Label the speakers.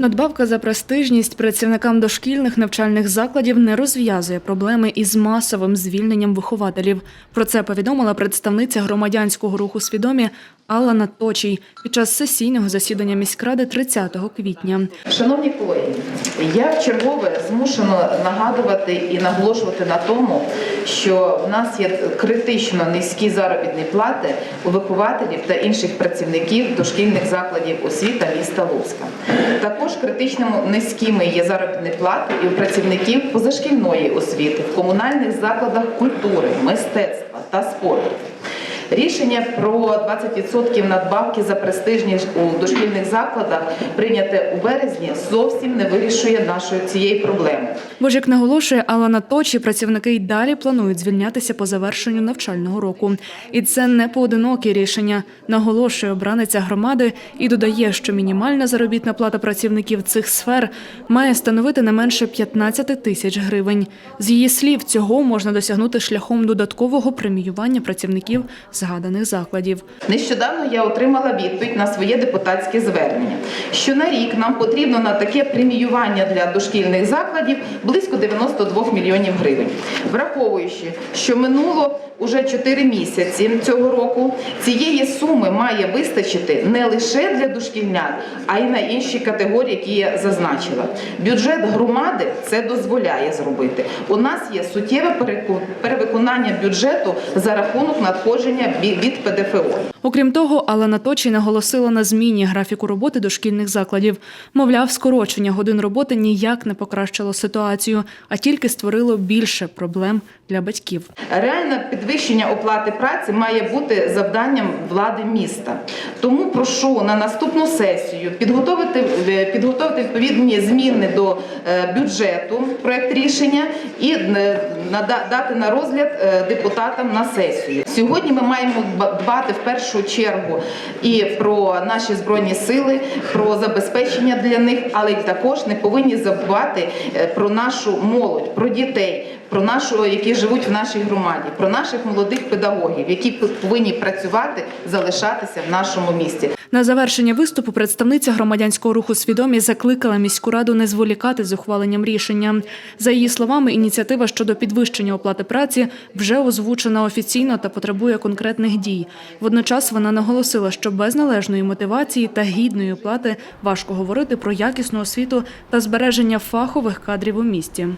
Speaker 1: Надбавка за престижність працівникам дошкільних навчальних закладів не розв'язує проблеми із масовим звільненням вихователів. Про це повідомила представниця громадянського руху свідомі Алла Наточій під час сесійного засідання міськради 30 квітня.
Speaker 2: Шановні колеги, я вчергове змушена нагадувати і наголошувати на тому, що в нас є критично низькі заробітні плати у вихователів та інших працівників дошкільних закладів освіти міста Луцька. Також критично низькими є заробітні плати і у працівників позашкільної освіти в комунальних закладах культури, мистецтва та спорту. Рішення про 20% надбавки за престижність у дошкільних закладах, прийняте у березні, зовсім не вирішує нашої цієї проблеми.
Speaker 1: Бо ж, як наголошує Алла Наточі, працівники й далі планують звільнятися по завершенню навчального року. І це не поодинокі рішення, наголошує обраниця громади і додає, що мінімальна заробітна плата працівників цих сфер має становити не менше 15 тисяч гривень. З її слів, цього можна досягнути шляхом додаткового преміювання працівників згаданих закладів.
Speaker 2: Нещодавно я отримала відповідь на своє депутатське звернення, що на рік нам потрібно на таке преміювання для дошкільних закладів близько 92 мільйонів гривень. Враховуючи, що минуло уже 4 місяці цього року, цієї суми має вистачити не лише для дошкільнят, а й на інші категорії, які я зазначила. Бюджет громади це дозволяє зробити. У нас є суттєве перевиконання бюджету за рахунок надходження від від ПДФО.
Speaker 1: Окрім того, Алла Наточі наголосила на зміні графіку роботи дошкільних закладів. Мовляв, скорочення годин роботи ніяк не покращило ситуацію, а тільки створило більше проблем для батьків.
Speaker 2: Реальне підвищення оплати праці має бути завданням влади міста. Тому прошу на наступну сесію підготовити, підготовити відповідні зміни до е, бюджету, проект рішення і е, дати на розгляд е, депутатам на сесію. Сьогодні ми маємо дба- дбати в першу чергу і про наші збройні сили, про забезпечення для них, але й також не повинні забувати е, про нашу молодь, про дітей, про нашу, які живуть в нашій громаді, про наших молодих педагогів, які повинні працювати, залишатися в нашому місті.
Speaker 1: На завершення виступу представниця громадянського руху свідомі закликала міську раду не зволікати з ухваленням рішення. За її словами, ініціатива щодо підвищення оплати праці вже озвучена офіційно та потребує конкретних дій. Водночас вона наголосила, що без належної мотивації та гідної оплати важко говорити про якісну освіту та збереження фахових кадрів у місті.